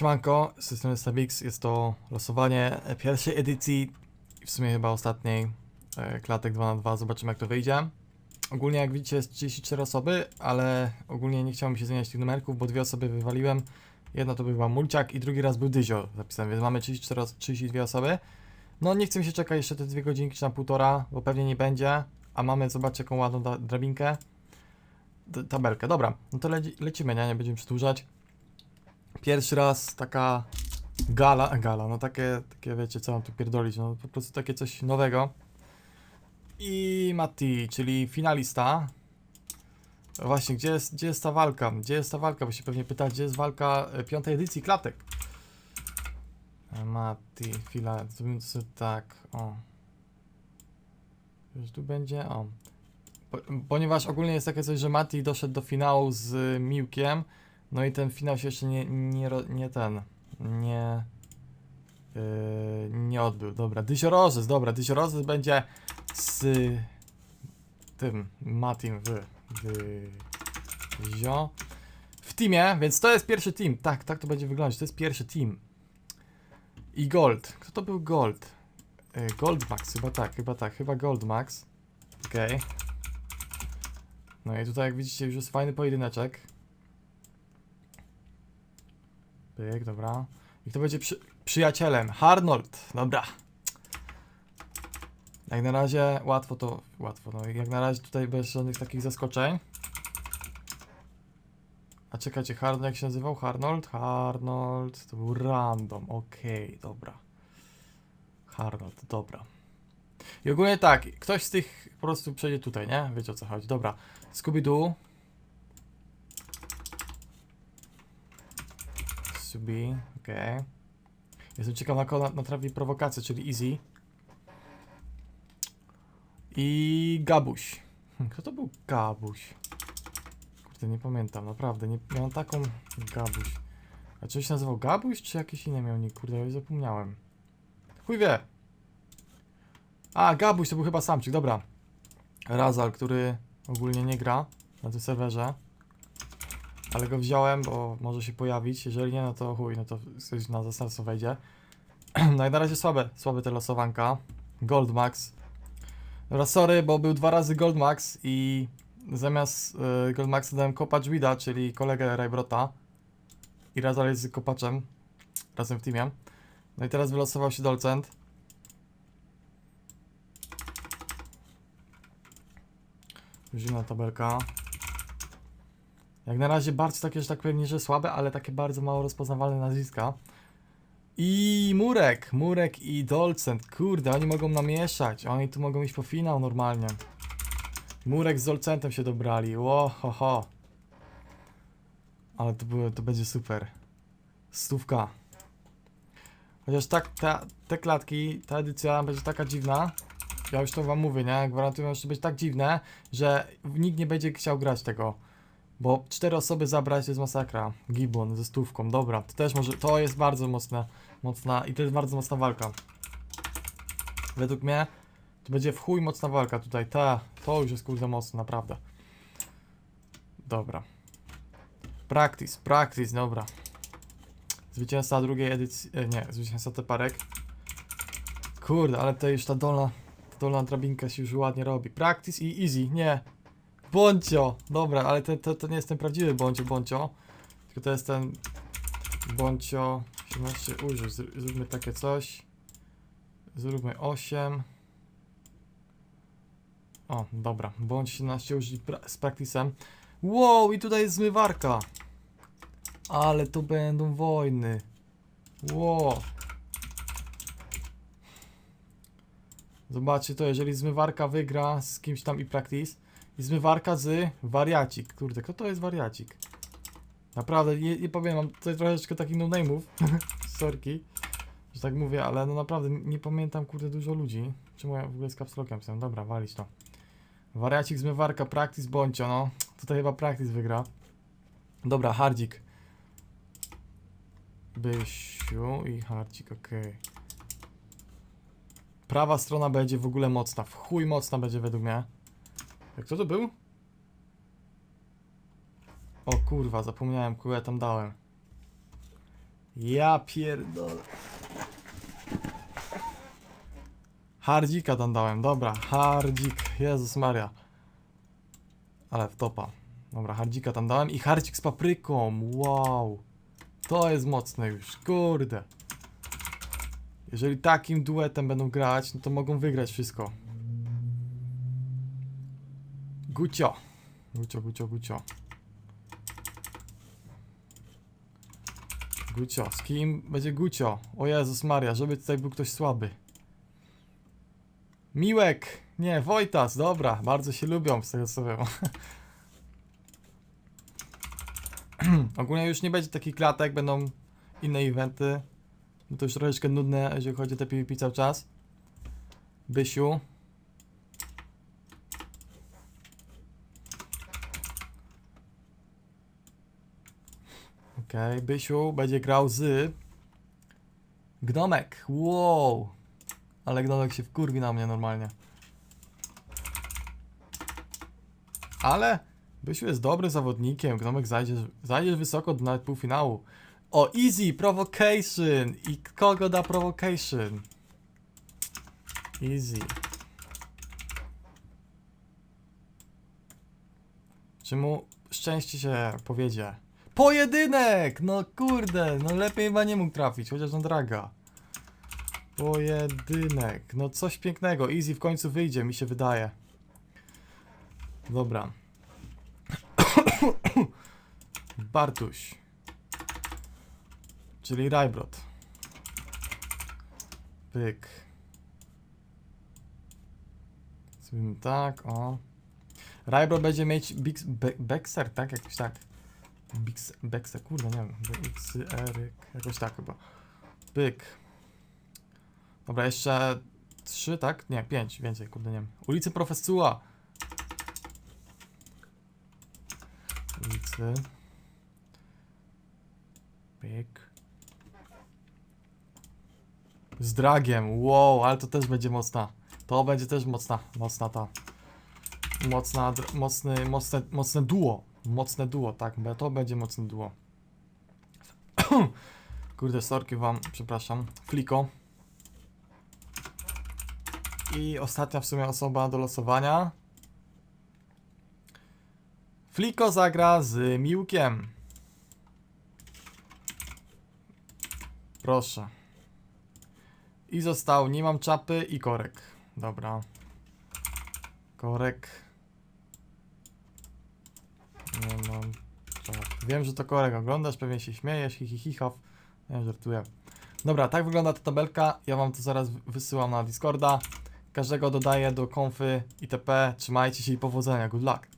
Siemanko, z tej Stabix, jest to losowanie pierwszej edycji, w sumie chyba ostatniej, e, klatek 2 na 2 zobaczymy jak to wyjdzie. Ogólnie jak widzicie jest 34 osoby, ale ogólnie nie chciałem się zmieniać tych numerków, bo dwie osoby wywaliłem. Jedna to była Mulciak i drugi raz był Dyzio zapisany, więc mamy 34, os- 32 osoby. No nie chcę się czekać jeszcze te dwie godzinki czy na półtora, bo pewnie nie będzie, a mamy, zobaczcie jaką ładną drabinkę. Tabelkę, dobra, no to leci, lecimy, nie, nie będziemy przedłużać. Pierwszy raz taka gala, gala, no takie, takie wiecie co mam tu pierdolić, no po prostu takie coś nowego. I Matti, czyli finalista. Właśnie, gdzie jest, gdzie jest ta walka? Gdzie jest ta walka? Bo się pewnie pytać, gdzie jest walka e, piątej edycji klatek? E, Matti, chwila, tak, o. Już tu będzie, o. Po, ponieważ ogólnie jest takie coś, że Matti doszedł do finału z Miłkiem, no i ten finał się jeszcze nie, nie, nie ten, nie, yy, nie odbył. Dobra, Dysiorozes, dobra, Dysiorozes będzie z tym Matim w, w Zio. W teamie, więc to jest pierwszy team. Tak, tak to będzie wyglądać. To jest pierwszy team. I Gold. Kto to był Gold? Yy, Gold Max, chyba tak, chyba tak, chyba Gold Max. Okej. No i tutaj jak widzicie już jest fajny pojedyneczek. Pyk, dobra. I kto będzie przy, przyjacielem? Harnold, dobra. Jak na razie łatwo to, łatwo, no jak na razie tutaj bez żadnych takich zaskoczeń. A czekajcie, Harnold jak się nazywał? Harnold? Harnold, to był random, okej, dobra. Harnold, dobra. I ogólnie tak, ktoś z tych po prostu przejdzie tutaj, nie? Wiecie o co chodzi, dobra. Scooby-Doo. Subi, okej. Jestem ciekaw na kogo na- natrafi prowokację, czyli Easy. I Gabuś. Hm, Kto to był Gabuś? Kurde, nie pamiętam, naprawdę. Nie, miałem taką Gabuś. A czy się nazywał Gabuś, czy jakiś inny miał nick? Kurde, ja już zapomniałem. Chuj wie. A, Gabuś to był chyba samczyk, dobra. Razal, który ogólnie nie gra na tym serwerze. Ale go wziąłem, bo może się pojawić. Jeżeli nie, no to chuj, no to coś na zastępstwo wejdzie. no i na razie słabe, słabe te losowanka. Gold Max. Dobra, sorry, bo był dwa razy Gold Max i zamiast y, Gold Maxa dałem kopacz Wida, czyli kolegę Raybrota. I Razal jest kopaczem. Razem w teamie. No i teraz wylosował się Dolcent. Zimna tabelka. Jak na razie bardzo takie, że tak powiem, nie że słabe, ale takie bardzo mało rozpoznawalne nazwiska. I Murek, Murek i Dolcent, kurde, oni mogą namieszać, oni tu mogą iść po finał normalnie. Murek z Dolcentem się dobrali, ło, ho, ho. Ale to, było, to będzie super. Stówka. Chociaż tak, ta, te klatki, ta edycja będzie taka dziwna, ja już to wam mówię, nie? Gwarantuję, że to będzie tak dziwne, że nikt nie będzie chciał grać tego. Bo cztery osoby zabrać to jest masakra. Gibbon ze stówką, dobra. To też może, to jest bardzo mocna, mocna i to jest bardzo mocna walka. Według mnie to będzie w chuj mocna walka tutaj. Ta, to już jest kurde mocno, naprawdę. Dobra. Practice, practice, dobra. Zwycięzca drugiej edycji, e, nie, zwycięzca teparek. Kurde, ale to już ta dolna, ta dolna drabinka się już ładnie robi. Practice i easy, nie. Bącio! Dobra, ale to, to, to nie jest ten prawdziwy Bącio Bącio, tylko to jest ten Bącio 17 użyć. Zr- Zróbmy takie coś. Zróbmy 8. O, dobra. Bądź 17 użyć z practicem. Wow, i tutaj jest zmywarka. Ale to będą wojny. Wow. Zobaczcie to, jeżeli zmywarka wygra z kimś tam i practice, i zmywarka z wariacik. Kurde, kto to jest wariacik? Naprawdę, nie, nie powiem, mam tutaj troszeczkę takich no-name'ów. Sorki, że tak mówię, ale no naprawdę nie pamiętam, kurde, dużo ludzi. Czemu ja w ogóle z capslockiem jestem? Dobra, walić to. Wariacik, zmywarka, practice, bądźcio, no. Tutaj chyba practice wygra. Dobra, hardzik. Bysiu i hardzik, okej. Prawa strona będzie w ogóle mocna. W chuj mocna będzie według mnie. Jak to to był? O kurwa, zapomniałem, kogo ja tam dałem. Ja pierdolę. Hardzika tam dałem, dobra, hardzik, Jezus Maria. Ale w topa. Dobra, hardzika tam dałem i hardzik z papryką, wow. To jest mocne już, kurde. Jeżeli takim duetem będą grać, no to mogą wygrać wszystko. Gucio. Gucio, gucio, gucio. Gucio, z kim będzie Gucio? O Jezus Maria, żeby tutaj był ktoś słaby. Miłek! Nie, Wojtas, dobra, bardzo się lubią z tego co wiem. Ogólnie już nie będzie takich klatek, będą inne eventy. No to już troszeczkę nudne, jeżeli chodzi o te PvP cały czas. Bysiu. Okej, Bysiu będzie grał z Gnomek. Wow. Ale Gnomek się wkurwi na mnie normalnie. Ale Bysiu jest dobrym zawodnikiem. Gnomek zajdzie, zajdziesz wysoko do nawet półfinału. O, easy, provocation. I kogo da provocation? Easy. Czy mu szczęście się powiedzie? Pojedynek! No kurde, no lepiej chyba nie mógł trafić, chociaż on draga. Pojedynek, no coś pięknego, easy w końcu wyjdzie, mi się wydaje. Dobra. Bartuś. Czyli Rajbrot. Pyk. Zrobimy tak, o. Rajbrot będzie mieć Bexer, tak? Jakoś tak. Bix, Bexer, kurde, nie wiem. BX, Eryk, jakoś tak chyba. Pyk. Dobra, jeszcze trzy, tak? Nie, pięć, więcej, kurde, nie wiem. Ulicy Profesua. Ulicy. Pyk. Z dragiem, wow, ale to też będzie mocna. To będzie też mocna, mocna ta. Mocna, mocny, mocne, mocne duo. Mocne duo, tak, to będzie mocne duo. Kurde, sorki wam, przepraszam. Fliko. I ostatnia w sumie osoba do losowania. Fliko zagra z Miłkiem. Proszę. I został, nie mam czapy i korek. Dobra. Korek. Nie mam czapy. Wiem, że to korek oglądasz, pewnie się śmiejesz, hi hi żartuję. Dobra, tak wygląda ta tabelka. Ja wam to zaraz wysyłam na Discorda. Każdego dodaję do konfy itp. Trzymajcie się i powodzenia. Good luck.